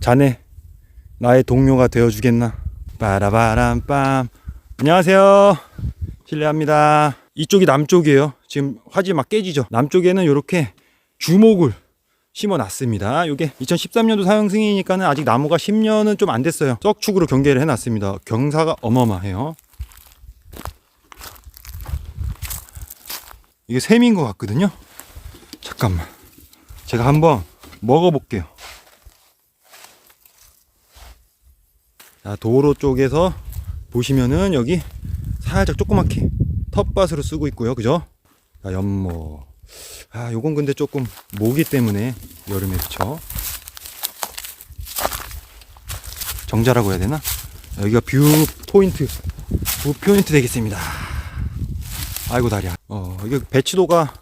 자네 나의 동료가 되어주겠나? 빠라바람빰. 안녕하세요. 실례합니다. 이쪽이 남쪽이에요. 지금 화질 막 깨지죠. 남쪽에는 이렇게 주목을 심어놨습니다. 이게 2013년도 사용 승인이니까는 아직 나무가 10년은 좀 안 됐어요. 썩축으로 경계를 해놨습니다. 경사가 어마어마해요. 이게 샘인 것 같거든요. 잠깐만. 제가 한번 먹어볼게요. 자, 도로 쪽에서 보시면은 여기 살짝 조그맣게 텃밭으로 쓰고 있고요. 그죠? 자, 연모. 아, 요건 근데 조금 모기 때문에 여름에 그쵸? 정자라고 해야 되나? 여기가 뷰 포인트, 뷰 포인트 되겠습니다. 아이고 다리야. 어, 이게 배치도가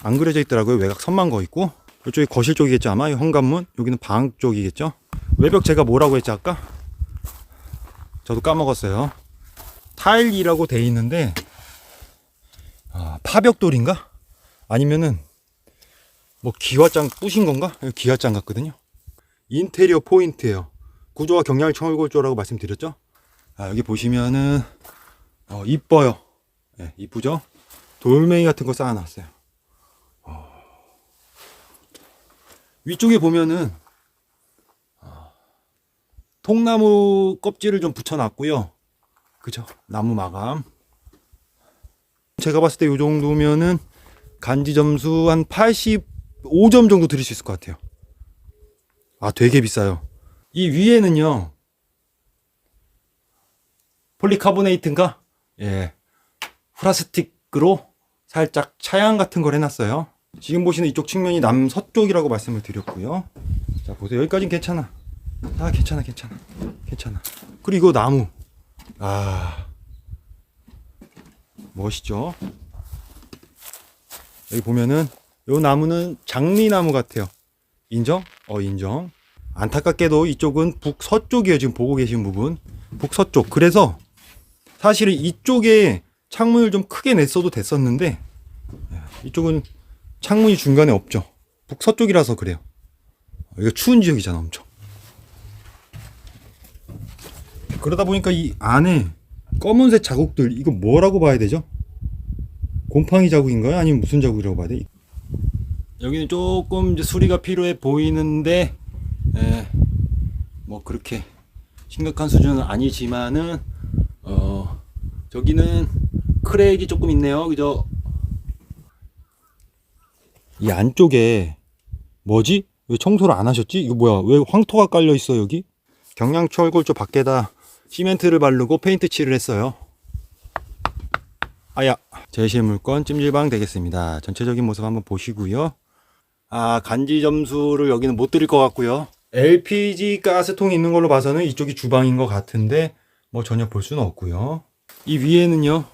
안 그려져 있더라고요. 외곽 선만 거 있고. 이쪽이 거실 쪽이겠죠 아마 이 현관문 여기는 방 쪽이겠죠 외벽 제가 뭐라고 했지 아까 저도 까먹었어요. 타일이라고 돼 있는데 아, 파벽돌인가? 아니면은 뭐 기와장 부신 건가? 기와장 같거든요. 인테리어 포인트예요. 구조와 경량을 청골조라고 말씀드렸죠? 아, 여기 보시면은 어, 이뻐요. 예, 이쁘죠? 돌멩이 같은 거 쌓아놨어요. 위쪽에 보면은 어, 통나무 껍질을 좀 붙여놨고요. 그죠? 나무 마감. 제가 봤을 때 이 정도면은 간지 점수 한 85점 정도 드릴 수 있을 것 같아요. 아, 되게 비싸요. 이 위에는요. 폴리카보네이트인가? 예. 플라스틱으로 살짝 차양 같은 걸 해놨어요. 지금 보시는 이쪽 측면이 남서쪽이라고 말씀을 드렸고요. 자 보세요 여기까지는 괜찮아. 아 괜찮아 괜찮아 괜찮아. 그리고 나무 아 멋있죠. 여기 보면은 요 나무는 장미나무 같아요. 인정? 어 인정. 안타깝게도 이쪽은 북서쪽이에요. 지금 보고 계신 부분 북서쪽. 그래서 사실은 이쪽에 창문을 좀 크게 냈어도 됐었는데 이쪽은 창문이 중간에 없죠. 북서쪽이라서 그래요. 이거 추운 지역이잖아, 엄청. 그러다 보니까 이 안에 검은색 자국들, 이거 뭐라고 봐야 되죠? 곰팡이 자국인가요? 아니면 무슨 자국이라고 봐야 돼? 여기는 조금 이제 수리가 필요해 보이는데, 에, 뭐 그렇게 심각한 수준은 아니지만은, 어, 저기는 크랙이 조금 있네요. 그죠? 이 안쪽에 뭐지? 왜 청소를 안 하셨지? 이거 뭐야? 왜 황토가 깔려 있어 여기? 경량철골조 밖에다 시멘트를 바르고 페인트 칠을 했어요. 아야 제시 물건 찜질방 되겠습니다. 전체적인 모습 한번 보시고요. 아 간지 점수를 여기는 못 드릴 것 같고요. LPG 가스통이 있는 걸로 봐서는 이쪽이 주방인 것 같은데 뭐 전혀 볼 수는 없고요. 이 위에는요.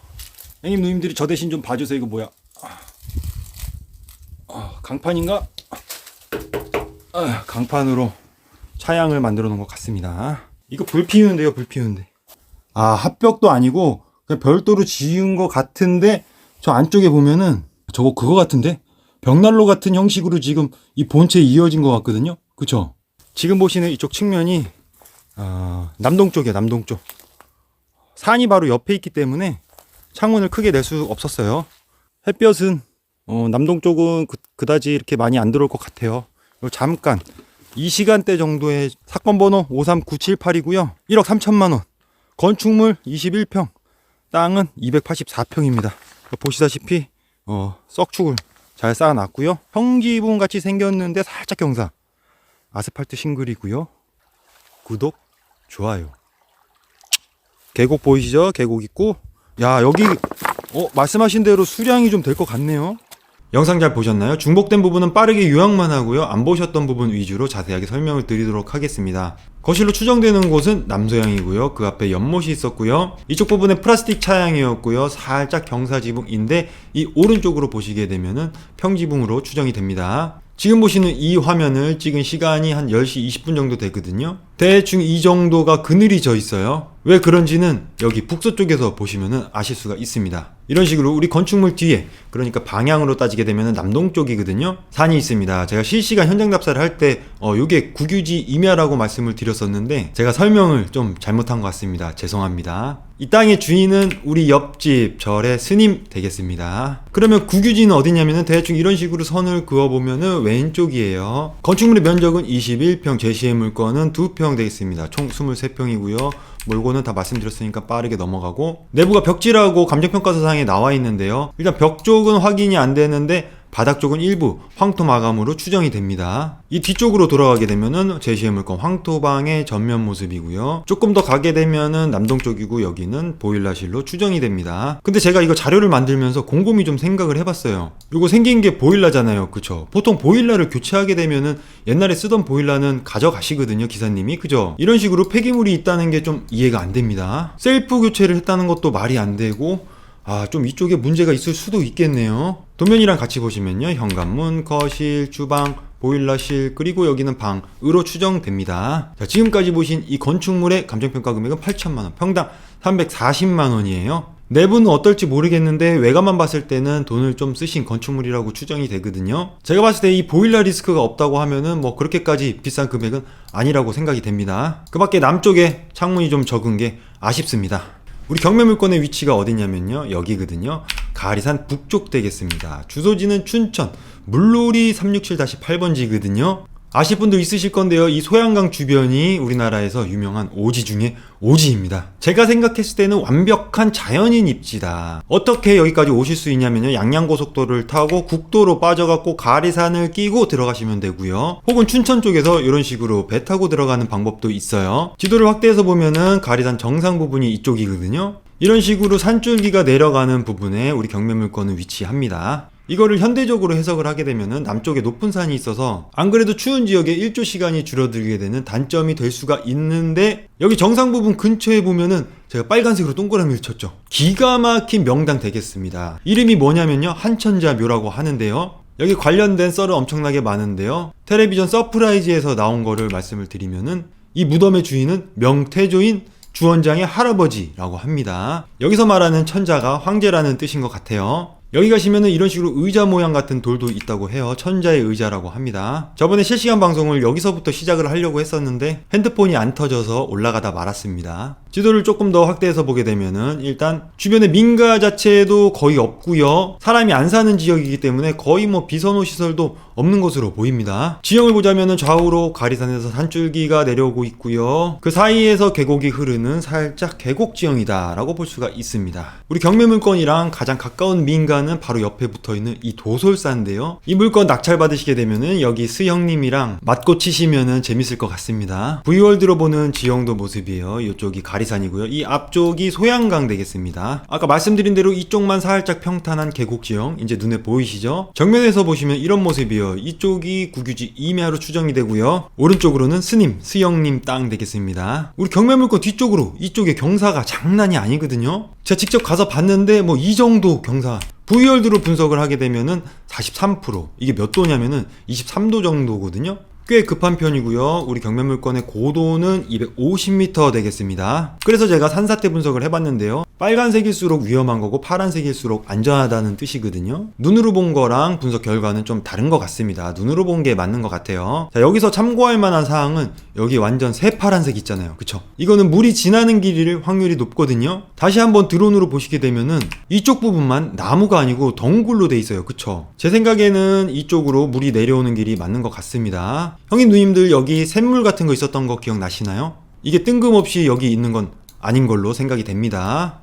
형님 누님들이 저 대신 좀 봐주세요. 이거 뭐야? 강판인가? 아, 강판으로 차양을 만들어 놓은 것 같습니다. 이거 불 피우는데요, 불 피우는데. 아, 합벽도 아니고 그냥 별도로 지은 것 같은데 저 안쪽에 보면은 저거 그거 같은데 벽난로 같은 형식으로 지금 이 본체에 이어진 것 같거든요. 그쵸? 지금 보시는 이쪽 측면이 어, 남동쪽이에요, 남동쪽. 산이 바로 옆에 있기 때문에 창문을 크게 낼 수 없었어요. 햇볕은 어, 남동 쪽은 그, 그다지 이렇게 많이 안 들어올 것 같아요. 잠깐 이 시간대 정도의 사건 번호 53978이고요. 1억 3천만 원. 건축물 21평. 땅은 284평입니다. 보시다시피 어, 썩축을 잘 쌓아놨고요. 평지분 같이 생겼는데 살짝 경사. 아스팔트 싱글이고요. 구독, 좋아요. 계곡 보이시죠? 계곡 있고. 야 여기 어, 말씀하신 대로 수량이 좀 될 것 같네요. 영상 잘 보셨나요? 중복된 부분은 빠르게 요약만 하고요. 안 보셨던 부분 위주로 자세하게 설명을 드리도록 하겠습니다. 거실로 추정되는 곳은 남서향이고요. 그 앞에 연못이 있었고요. 이쪽 부분은 플라스틱 차양이었고요. 살짝 경사지붕인데 이 오른쪽으로 보시게 되면은 평지붕으로 추정이 됩니다. 지금 보시는 이 화면을 찍은 시간이 한 10시 20분 정도 되거든요. 대충 이 정도가 그늘이 져 있어요. 왜 그런지는 여기 북서쪽에서 보시면은 아실 수가 있습니다. 이런 식으로 우리 건축물 뒤에 그러니까 방향으로 따지게 되면 남동 쪽이거든요. 산이 있습니다. 제가 실시간 현장 답사를 할때 어, 요게 국유지 임야라고 말씀을 드렸었는데 제가 설명을 좀 잘못한 것 같습니다. 죄송합니다. 이 땅의 주인은 우리 옆집 절의 스님 되겠습니다. 그러면 국유지는 어디냐면은 대충 이런 식으로 선을 그어보면은 왼쪽이에요. 건축물의 면적은 21평, 제시의 물건은 2평 되겠습니다. 총 23평이고요. 몰고는 다 말씀드렸으니까 빠르게 넘어가고 내부가 벽지라고 감정평가서상에 나와 있는데요. 일단 벽 쪽은 확인이 안 되는데 바닥 쪽은 일부 황토 마감으로 추정이 됩니다. 이 뒤쪽으로 돌아가게 되면은 제시의 물건 황토방의 전면 모습이고요. 조금 더 가게 되면은 남동 쪽이고 여기는 보일러실로 추정이 됩니다. 근데 제가 이거 자료를 만들면서 곰곰이 좀 생각을 해봤어요. 이거 생긴 게 보일러잖아요. 그쵸? 보통 보일러를 교체하게 되면은 옛날에 쓰던 보일러는 가져가시거든요. 기사님이. 그죠? 이런 식으로 폐기물이 있다는 게 좀 이해가 안 됩니다. 셀프 교체를 했다는 것도 말이 안 되고 아, 좀 이쪽에 문제가 있을 수도 있겠네요. 도면이랑 같이 보시면요. 현관문, 거실, 주방, 보일러실, 그리고 여기는 방으로 추정됩니다. 자, 지금까지 보신 이 건축물의 감정평가 금액은 8천만원, 평당 340만원이에요. 내부는 어떨지 모르겠는데 외관만 봤을 때는 돈을 좀 쓰신 건축물이라고 추정이 되거든요. 제가 봤을 때 이 보일러 리스크가 없다고 하면은 뭐 그렇게까지 비싼 금액은 아니라고 생각이 됩니다. 그 밖에 남쪽에 창문이 좀 적은 게 아쉽습니다. 우리 경매물건의 위치가 어디냐면요. 여기거든요. 가리산 북쪽 되겠습니다. 주소지는 춘천 물놀이 367-8번지거든요. 아실 분도 있으실 건데요. 이 소양강 주변이 우리나라에서 유명한 오지 중에 오지입니다. 제가 생각했을 때는 완벽한 자연인 입지다. 어떻게 여기까지 오실 수 있냐면요. 양양고속도로를 타고 국도로 빠져갖고 가리산을 끼고 들어가시면 되고요. 혹은 춘천 쪽에서 이런 식으로 배 타고 들어가는 방법도 있어요. 지도를 확대해서 보면은 가리산 정상 부분이 이쪽이거든요. 이런 식으로 산줄기가 내려가는 부분에 우리 경매물건은 위치합니다. 이거를 현대적으로 해석을 하게 되면은 남쪽에 높은 산이 있어서 안 그래도 추운 지역에 일조 시간이 줄어들게 되는 단점이 될 수가 있는데 여기 정상 부분 근처에 보면은 제가 빨간색으로 동그라미를 쳤죠. 기가 막힌 명당 되겠습니다. 이름이 뭐냐면요. 한천자 묘라고 하는데요. 여기 관련된 썰은 엄청나게 많은데요. 텔레비전 서프라이즈에서 나온 거를 말씀을 드리면은 이 무덤의 주인은 명태조인 주원장의 할아버지라고 합니다. 여기서 말하는 천자가 황제라는 뜻인 것 같아요. 여기 가시면은 이런 식으로 의자 모양 같은 돌도 있다고 해요. 천자의 의자라고 합니다. 저번에 실시간 방송을 여기서부터 시작을 하려고 했었는데 핸드폰이 안 터져서 올라가다 말았습니다. 지도를 조금 더 확대해서 보게 되면은 일단 주변에 민가 자체도 거의 없고요. 사람이 안 사는 지역이기 때문에 거의 뭐 비선호 시설도 없는 것으로 보입니다. 지형을 보자면은 좌우로 가리산에서 산줄기가 내려오고 있고요. 그 사이에서 계곡이 흐르는 살짝 계곡 지형이다 라고 볼 수가 있습니다. 우리 경매 물건이랑 가장 가까운 민가는 바로 옆에 붙어 있는 이 도솔사인데요. 이 물건 낙찰 받으시게 되면은 여기 스형님이랑 맞고 치시면은 재밌을 것 같습니다. V월드로 보는 지형도 모습이에요. 이쪽이 가리산이고요. 이 앞쪽이 소양강 되겠습니다. 아까 말씀드린 대로 이쪽만 살짝 평탄한 계곡 지형 이제 눈에 보이시죠? 정면에서 보시면 이런 모습이 이쪽이 국유지 임야로 추정이 되고요. 오른쪽으로는 스님, 스형님 땅 되겠습니다. 우리 경매물건 뒤쪽으로 이쪽에 경사가 장난이 아니거든요. 제가 직접 가서 봤는데 뭐 이 정도 경사 V월드로 분석을 하게 되면은 43% 이게 몇 도냐면은 23도 정도거든요. 꽤 급한 편이고요. 우리 경매물건의 고도는 250m 되겠습니다. 그래서 제가 산사태 분석을 해봤는데요. 빨간색일수록 위험한 거고 파란색일수록 안전하다는 뜻이거든요. 눈으로 본 거랑 분석 결과는 좀 다른 것 같습니다. 눈으로 본 게 맞는 것 같아요. 자, 여기서 참고할 만한 사항은 여기 완전 새파란색 있잖아요. 그쵸? 이거는 물이 지나는 길일 확률이 높거든요. 다시 한번 드론으로 보시게 되면은 이쪽 부분만 나무가 아니고 덩굴로 돼 있어요. 그쵸? 제 생각에는 이쪽으로 물이 내려오는 길이 맞는 것 같습니다. 형님 누님들 여기 샘물 같은 거 있었던 거 기억나시나요? 이게 뜬금없이 여기 있는 건 아닌 걸로 생각이 됩니다.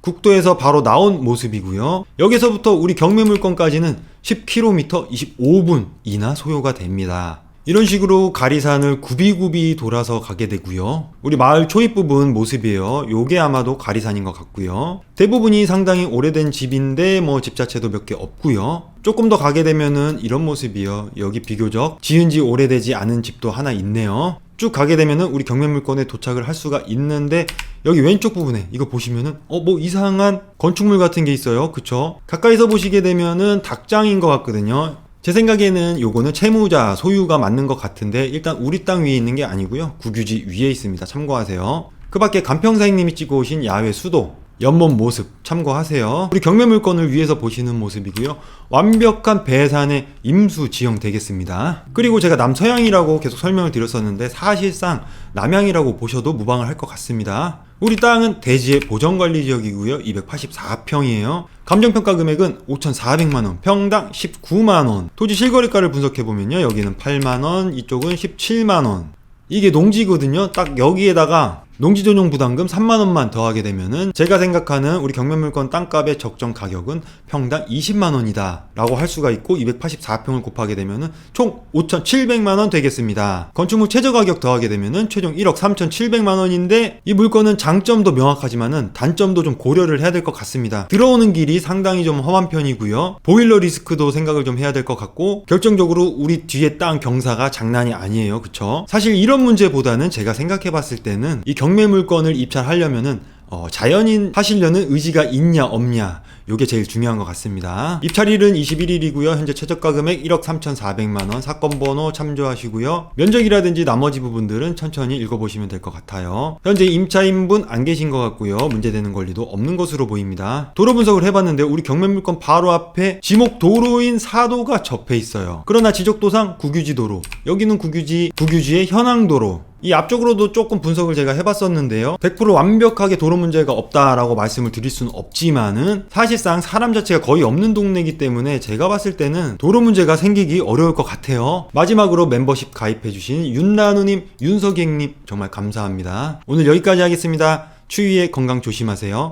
국도에서 바로 나온 모습이고요. 여기서부터 우리 경매물건까지는 10km 25분이나 소요가 됩니다. 이런 식으로 가리산을 굽이굽이 돌아서 가게 되고요. 우리 마을 초입 부분 모습이에요. 요게 아마도 가리산인 것 같고요. 대부분이 상당히 오래된 집인데 뭐 집 자체도 몇 개 없고요. 조금 더 가게 되면은 이런 모습이에요. 여기 비교적 지은 지 오래되지 않은 집도 하나 있네요. 쭉 가게 되면은 우리 경매물건에 도착을 할 수가 있는데 여기 왼쪽 부분에 이거 보시면은 어 뭐 이상한 건축물 같은 게 있어요. 그쵸? 가까이서 보시게 되면은 닭장인 것 같거든요. 제 생각에는 요거는 채무자 소유가 맞는 것 같은데 일단 우리 땅 위에 있는 게 아니고요. 국유지 위에 있습니다. 참고하세요. 그 밖에 간평사행님이 찍어 오신 야외 수도 연못 모습 참고하세요. 우리 경매 물건을 위해서 보시는 모습이고요. 완벽한 배산의 임수 지형 되겠습니다. 그리고 제가 남서양이라고 계속 설명을 드렸었는데 사실상 남양이라고 보셔도 무방을 할 것 같습니다. 우리 땅은 대지의 보전관리 지역이고요. 284평이에요. 감정평가 금액은 5,400만원, 평당 19만원. 토지 실거래가를 분석해보면요. 여기는 8만원, 이쪽은 17만원. 이게 농지거든요. 딱 여기에다가 농지 전용 부담금 3만 원만 더하게 되면은 제가 생각하는 우리 경매 물건 땅값의 적정 가격은 평당 20만 원이다라고 할 수가 있고 284평을 곱하게 되면은 총 5,700만 원 되겠습니다. 건축물 최저 가격 더하게 되면은 최종 1억 3,700만 원인데 이 물건은 장점도 명확하지만은 단점도 좀 고려를 해야 될 것 같습니다. 들어오는 길이 상당히 좀 험한 편이고요. 보일러 리스크도 생각을 좀 해야 될 것 같고 결정적으로 우리 뒤에 땅 경사가 장난이 아니에요. 그쵸? 사실 이런 문제보다는 제가 생각해 봤을 때는 이 경매 물건을 입찰하려면은 어, 자연인 하시려는 의지가 있냐 없냐 요게 제일 중요한 것 같습니다. 입찰일은 21일이고요. 현재 최저가 금액 1억 3,400만 원. 사건 번호 참조하시고요. 면적이라든지 나머지 부분들은 천천히 읽어보시면 될 것 같아요. 현재 임차인분 안 계신 것 같고요. 문제되는 권리도 없는 것으로 보입니다. 도로 분석을 해봤는데 우리 경매물건 바로 앞에 지목 도로인 사도가 접해 있어요. 그러나 지적도상 국유지 도로. 여기는 국유지 국유지의 현황 도로. 이 앞쪽으로도 조금 분석을 제가 해봤었는데요. 100% 완벽하게 도로 문제가 없다라고 말씀을 드릴 수는 없지만은 사실상 사람 자체가 거의 없는 동네이기 때문에 제가 봤을 때는 도로 문제가 생기기 어려울 것 같아요. 마지막으로 멤버십 가입해주신 윤나누님, 윤석행님 정말 감사합니다. 오늘 여기까지 하겠습니다. 추위에 건강 조심하세요.